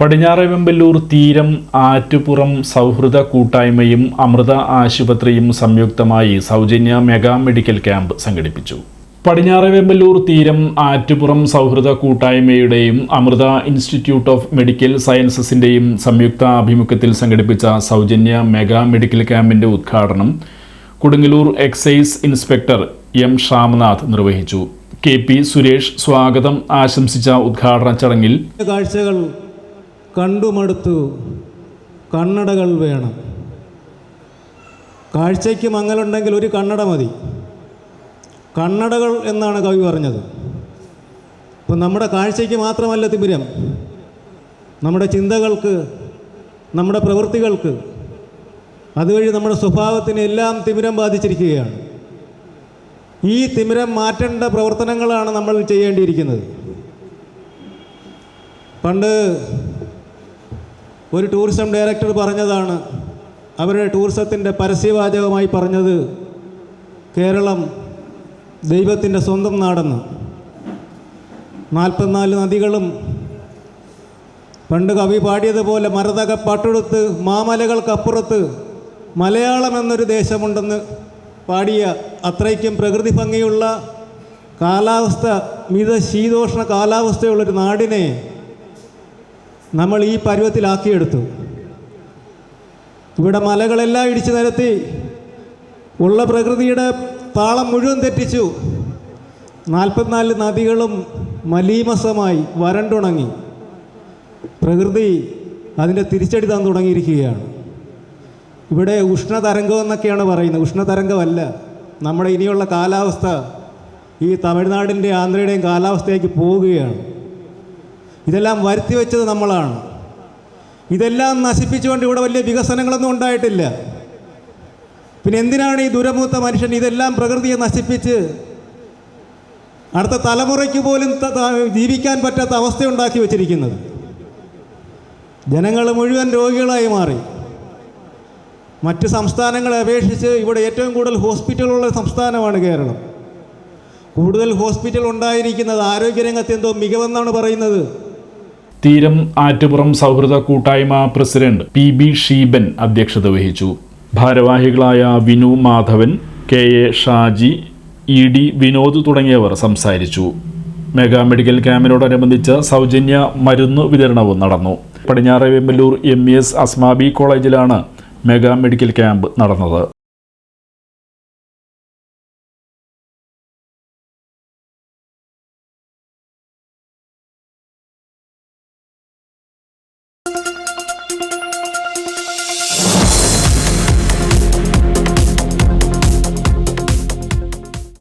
പടിഞ്ഞാറെ വെമ്പല്ലൂർ തീരം ആറ്റുപുറം സൗഹൃദ കൂട്ടായ്മയും അമൃത ആശുപത്രിയും സംയുക്തമായി സൗജന്യ മെഗാ മെഡിക്കൽ ക്യാമ്പ് സംഘടിപ്പിച്ചു. പടിഞ്ഞാറെ വെമ്പല്ലൂർ തീരം ആറ്റുപുറം സൗഹൃദ കൂട്ടായ്മയുടെയും അമൃത ഇൻസ്റ്റിറ്റ്യൂട്ട് ഓഫ് മെഡിക്കൽ സയൻസസിന്റെയും സംയുക്ത ആഭിമുഖ്യത്തിൽ സംഘടിപ്പിച്ച സൗജന്യ മെഗാ മെഡിക്കൽ ക്യാമ്പിന്റെ ഉദ്ഘാടനം Kodungallur excise inspector M Shamnath നിർവഹിച്ചു. കെ പി സുരേഷ് സ്വാഗതം ആശംസിച്ച ഉദ്ഘാടന ചടങ്ങിൽ കാഴ്ചകൾ കണ്ടുമടുത്തു. കണ്ണടകൾ വേണം. കാഴ്ചയ്ക്ക് മങ്ങലുണ്ടെങ്കിൽ ഒരു കണ്ണട മതി. കണ്ണടകൾ എന്നാണ് കവി പറഞ്ഞത്. ഇപ്പം നമ്മുടെ കാഴ്ചയ്ക്ക് മാത്രമല്ല തിമിരം. നമ്മുടെ ചിന്തകൾക്ക് നമ്മുടെ പ്രവൃത്തികൾക്ക് അതുവഴി നമ്മുടെ സ്വഭാവത്തിന് എല്ലാം തിമിരം ബാധിച്ചിരിക്കുകയാണ്. ഈ തിമിരം മാറ്റേണ്ട പ്രവർത്തനങ്ങളാണ് നമ്മൾ ചെയ്യേണ്ടിയിരിക്കുന്നത്. പണ്ട് ഒരു ടൂറിസം ഡയറക്ടർ പറഞ്ഞതാണ്. അവരുടെ ടൂറിസത്തിന്റെ പരസ്യവാചകമായി പറഞ്ഞത് കേരളം ദൈവത്തിന്റെ സ്വന്തം നാടെന്ന്. നാൽപ്പത്തിനാല് നദികളും പണ്ട് കവി പാടിയതുപോലെ മരതക പാട്ടെടുത്ത് മാമലകൾക്കപ്പുറത്ത് മലയാളം എന്നൊരു ദേശമുണ്ടെന്ന് പാടിയ അത്രയ്ക്കും പ്രകൃതി ഭംഗിയുള്ള കാലാവസ്ഥ മിത ശീതോഷ്ണ കാലാവസ്ഥയുള്ളൊരു നാടിനെ നമ്മൾ ഈ പരുവത്തിലാക്കിയെടുത്തു. ഇവിടെ മലകളെല്ലാം ഇടിച്ചു നിരത്തി ഉള്ള പ്രകൃതിയുടെ താളം മുഴുവൻ തെറ്റിച്ചു. നാൽപ്പത്തിനാല് നദികളും മലീമസമായി വരണ്ടുണങ്ങി. പ്രകൃതി അതിന്റെ തിരിച്ചടി താൻ തുടങ്ങിയിരിക്കുകയാണ്. ഇവിടെ ഉഷ്ണതരംഗം എന്നൊക്കെയാണ് പറയുന്നത്. ഉഷ്ണതരംഗമല്ല. നമ്മുടെ ഇനിയുള്ള കാലാവസ്ഥ ഈ തമിഴ്നാടിന്റെ ആന്ധ്രയുടെയും കാലാവസ്ഥയ്ക്ക് പോവുകയാണ്. ഇതെല്ലാം വരുത്തി വെച്ചത് നമ്മളാണ്. ഇതെല്ലാം നശിപ്പിച്ചുകൊണ്ട് ഇവിടെ വലിയ വികസനങ്ങളൊന്നും ഉണ്ടായിട്ടില്ല. പിന്നെ എന്തിനാണ് ഈ ദുരമൂത്ത മനുഷ്യൻ ഇതെല്ലാം പ്രകൃതിയെ നശിപ്പിച്ച് അടുത്ത തലമുറയ്ക്ക് പോലും ജീവിക്കാൻ പറ്റാത്ത അവസ്ഥ ഉണ്ടാക്കി വെച്ചിരിക്കുന്നത്? ജനങ്ങൾ മുഴുവൻ രോഗികളായി മാറി. മറ്റ് സംസ്ഥാനങ്ങളെ അപേക്ഷിച്ച് ഇവിടെ ഏറ്റവും കൂടുതൽ ഹോസ്പിറ്റലുള്ള സംസ്ഥാനമാണ് കേരളം. കൂടുതൽ ഹോസ്പിറ്റൽ ഉണ്ടായിരിക്കുന്നത് ആരോഗ്യരംഗത്ത് എന്തോ മികവെന്നാണ് പറയുന്നത്. തീരം ആറ്റുപുറം സൗഹൃദ കൂട്ടായ്മ പ്രസിഡന്റ് പി ബി ഷീബൻ അധ്യക്ഷത വഹിച്ചു. ഭാരവാഹികളായ Vinu Madhavan K A Shaji E D Vinod തുടങ്ങിയവർ സംസാരിച്ചു. മെഗാ മെഡിക്കൽ ക്യാമ്പിനോടനുബന്ധിച്ച് സൗജന്യ മരുന്ന് വിതരണവും നടന്നു. പടിഞ്ഞാറെ വെമ്പല്ലൂർ എം എസ് അസ്മാബി കോളേജിലാണ് മെഗാ മെഡിക്കൽ ക്യാമ്പ് നടന്നത്.